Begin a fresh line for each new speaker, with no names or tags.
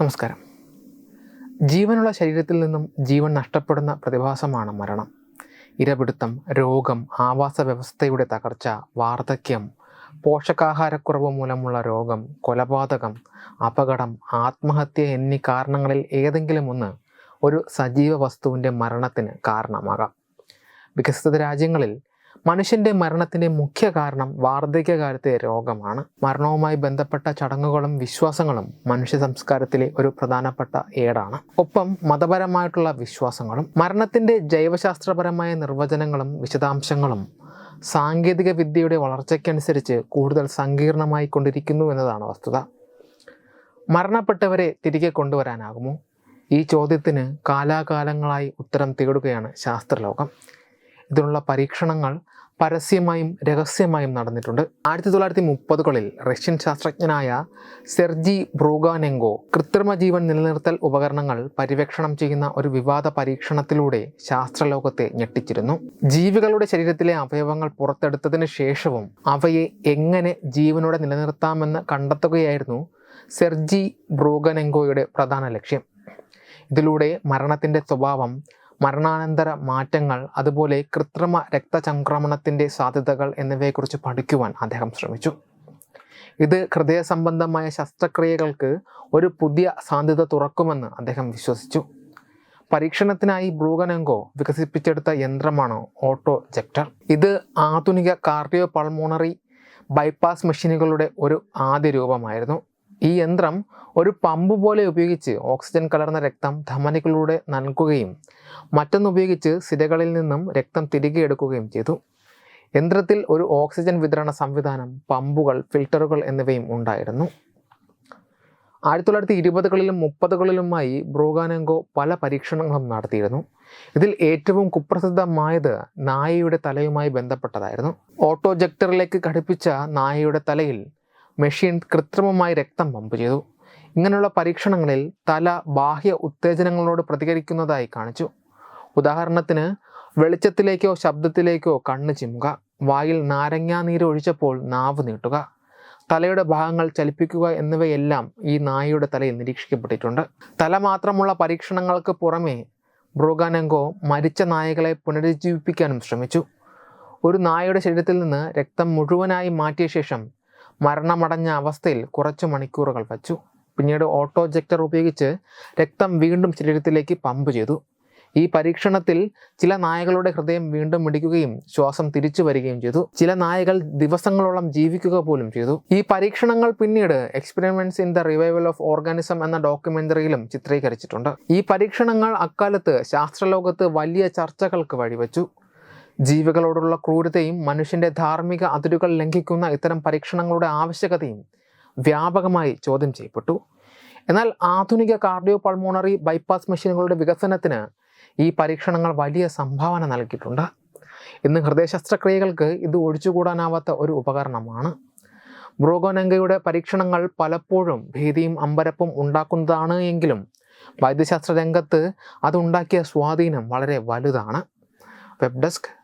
നമസ്കാരം. ജീവനുള്ള ശരീരത്തിൽ നിന്നും ജീവൻ നഷ്ടപ്പെടുന്ന പ്രതിഭാസമാണ് മരണം. ഇരപിടുത്തം രോഗം ആവാസ വ്യവസ്ഥയുടെ തകർച്ച വാർദ്ധക്യം പോഷകാഹാരക്കുറവ് മൂലമുള്ള രോഗം കൊലപാതകം അപകടം ആത്മഹത്യ എന്നീ കാരണങ്ങളിൽ ഏതെങ്കിലും ഒന്ന് ഒരു സജീവ വസ്തുവിന്റെ മരണത്തിന് കാരണമാകാം. വികസിത രാജ്യങ്ങളിൽ മനുഷ്യന്റെ മരണത്തിന്റെ മുഖ്യ കാരണം വാർദ്ധക്യകാലത്തെ രോഗമാണ്. മരണവുമായി ബന്ധപ്പെട്ട ചടങ്ങുകളും വിശ്വാസങ്ങളും മനുഷ്യ സംസ്കാരത്തിലെ ഒരു പ്രധാനപ്പെട്ട ഏടാണ്. ഒപ്പം മതപരമായിട്ടുള്ള വിശ്വാസങ്ങളും മരണത്തിന്റെ ജൈവശാസ്ത്രപരമായ നിർവചനങ്ങളും വിശദാംശങ്ങളും സാങ്കേതിക വിദ്യയുടെ വളർച്ചയ്ക്കനുസരിച്ച് കൂടുതൽ സങ്കീർണമായി കൊണ്ടിരിക്കുന്നു എന്നതാണ് വസ്തുത. മരണപ്പെട്ടവരെ തിരികെ കൊണ്ടുവരാനാകുമോ? ഈ ചോദ്യത്തിന് കാലാകാലങ്ങളായി ഉത്തരം തേടുകയാണ് ശാസ്ത്രലോകം. ഇതിനുള്ള പരീക്ഷണങ്ങൾ പരസ്യമായും രഹസ്യമായും നടന്നിട്ടുണ്ട്. ആയിരത്തി തൊള്ളായിരത്തി മുപ്പതുകളിൽ റഷ്യൻ ശാസ്ത്രജ്ഞനായ സെർജി ബ്രൂഗാനെങ്കോ കൃത്രിമ ജീവൻ നിലനിർത്തൽ ഉപകരണങ്ങൾ പര്യവേക്ഷണം ചെയ്യുന്ന ഒരു വിവാദ പരീക്ഷണത്തിലൂടെ ശാസ്ത്രലോകത്തെ ഞെട്ടിച്ചിരുന്നു. ജീവികളുടെ ശരീരത്തിലെ അവയവങ്ങൾ പുറത്തെടുത്തതിന് ശേഷവും അവയെ എങ്ങനെ ജീവനോടെ നിലനിർത്താമെന്ന് കണ്ടെത്തുകയായിരുന്നു സെർജി ബ്രൂഗനെങ്കോയുടെ പ്രധാന ലക്ഷ്യം. ഇതിലൂടെ മരണത്തിന്റെ സ്വഭാവം മരണാനന്തര മാറ്റങ്ങൾ അതുപോലെ കൃത്രിമ രക്തചംക്രമണത്തിന്റെ സാധ്യതകൾ എന്നിവയെക്കുറിച്ച് പഠിക്കുവാൻ അദ്ദേഹം ശ്രമിച്ചു. ഇത് ഹൃദയ സംബന്ധമായ ശസ്ത്രക്രിയകൾക്ക് ഒരു പുതിയ സാധ്യത തുറക്കുമെന്ന് അദ്ദേഹം വിശ്വസിച്ചു. പരീക്ഷണത്തിനായി ബ്രൂഗനെങ്കോ വികസിപ്പിച്ചെടുത്ത യന്ത്രമാണ് ഓട്ടോ ജെക്ടർ ഇത് ആധുനിക കാർഡിയോ പൾമോണറി ബൈപ്പാസ് മെഷീനുകളുടെ ഒരു ആദ്യ രൂപമായിരുന്നു. ഈ യന്ത്രം ഒരു പമ്പ് പോലെ ഉപയോഗിച്ച് ഓക്സിജൻ കലർന്ന രക്തം ധമനികളിലൂടെ നൽകുകയും മറ്റൊന്നുപയോഗിച്ച് സിരകളിൽ നിന്നും രക്തം തിരികെ എടുക്കുകയും ചെയ്തു. യന്ത്രത്തിൽ ഒരു ഓക്സിജൻ വിതരണ സംവിധാനം പമ്പുകൾ ഫിൽട്ടറുകൾ എന്നിവയും ഉണ്ടായിരുന്നു. ആയിരത്തി തൊള്ളായിരത്തി ഇരുപതുകളിലും മുപ്പതുകളിലുമായി ബ്രോഗാനെങ്കോ പല പരീക്ഷണങ്ങളും നടത്തിയിരുന്നു. ഇതിൽ ഏറ്റവും കുപ്രസിദ്ധമായത് നായയുടെ തലയുമായി ബന്ധപ്പെട്ടതായിരുന്നു. ഓട്ടോജക്ടറിലേക്ക് ഘടിപ്പിച്ച നായയുടെ തലയിൽ മെഷീൻ കൃത്രിമമായി രക്തം പമ്പ് ചെയ്തു. ഇങ്ങനെയുള്ള പരീക്ഷണങ്ങളിൽ തല ബാഹ്യ ഉത്തേജനങ്ങളോട് പ്രതികരിക്കുന്നതായി കാണിച്ചു. ഉദാഹരണത്തിന് വെളിച്ചത്തിലേക്കോ ശബ്ദത്തിലേക്കോ കണ്ണ് ചിമ്മുക വായിൽ നാരങ്ങാ നീര് ഒഴിച്ചപ്പോൾ നാവ് നീട്ടുക തലയുടെ ഭാഗങ്ങൾ ചലിപ്പിക്കുക എന്നിവയെല്ലാം ഈ നായയുടെ തലയിൽ നിരീക്ഷിക്കപ്പെട്ടിട്ടുണ്ട്. തല മാത്രമുള്ള പരീക്ഷണങ്ങൾക്ക് പുറമേ ബ്രോഗാനെങ്കോ മരിച്ച നായകളെ പുനരുജ്ജീവിപ്പിക്കാനും ശ്രമിച്ചു. ഒരു നായയുടെ ശരീരത്തിൽ നിന്ന് രക്തം മുഴുവനായി മാറ്റിയ ശേഷം മരണമടഞ്ഞ അവസ്ഥയിൽ കുറച്ച് മണിക്കൂറുകൾ വച്ചു. പിന്നീട് ഓട്ടോജെക്ടർ ഉപയോഗിച്ച് രക്തം വീണ്ടും ശരീരത്തിലേക്ക് പമ്പ് ചെയ്തു. ഈ പരീക്ഷണത്തിൽ ചില നായകളുടെ ഹൃദയം വീണ്ടും മിടിക്കുകയും ശ്വാസം തിരിച്ചു വരികയും ചെയ്തു. ചില നായകൾ ദിവസങ്ങളോളം ജീവിക്കുക പോലും ചെയ്തു. ഈ പരീക്ഷണങ്ങൾ പിന്നീട് experiments in the revival of organism എന്ന ഡോക്യുമെന്ററിയിലും ചിത്രീകരിച്ചിട്ടുണ്ട്. ഈ പരീക്ഷണങ്ങൾ അക്കാലത്ത് ശാസ്ത്രലോകത്ത് വലിയ ചർച്ചകൾക്ക് വഴിവെച്ചു. ജീവികളോടുള്ള ക്രൂരതയും മനുഷ്യന്റെ ധാർമ്മിക അതിരുകൾ ലംഘിക്കുന്ന ഇത്തരം പരീക്ഷണങ്ങളുടെ ആവശ്യകതയും വ്യാപകമായി ചോദ്യം ചെയ്യപ്പെട്ടു. എന്നാൽ ആധുനിക കാർഡിയോ പൾമോണറി ബൈപ്പാസ് മെഷീനുകളുടെ വികസനത്തിന് ഈ പരീക്ഷണങ്ങൾ വലിയ സംഭാവന നൽകിയിട്ടുണ്ട്. ഇന്ന് ഹൃദയ ശസ്ത്രക്രിയകൾക്ക് ഇത് ഒഴിച്ചുകൂടാനാവാത്ത ഒരു ഉപകരണമാണ്. ബ്രോഗോനങ്കയുടെ പരീക്ഷണങ്ങൾ പലപ്പോഴും ഭീതിയും അമ്പരപ്പും ഉണ്ടാക്കുന്നതാണ് എങ്കിലും വൈദ്യശാസ്ത്ര രംഗത്ത് അതുണ്ടാക്കിയ സ്വാധീനം വളരെ വലുതാണ്. Web desk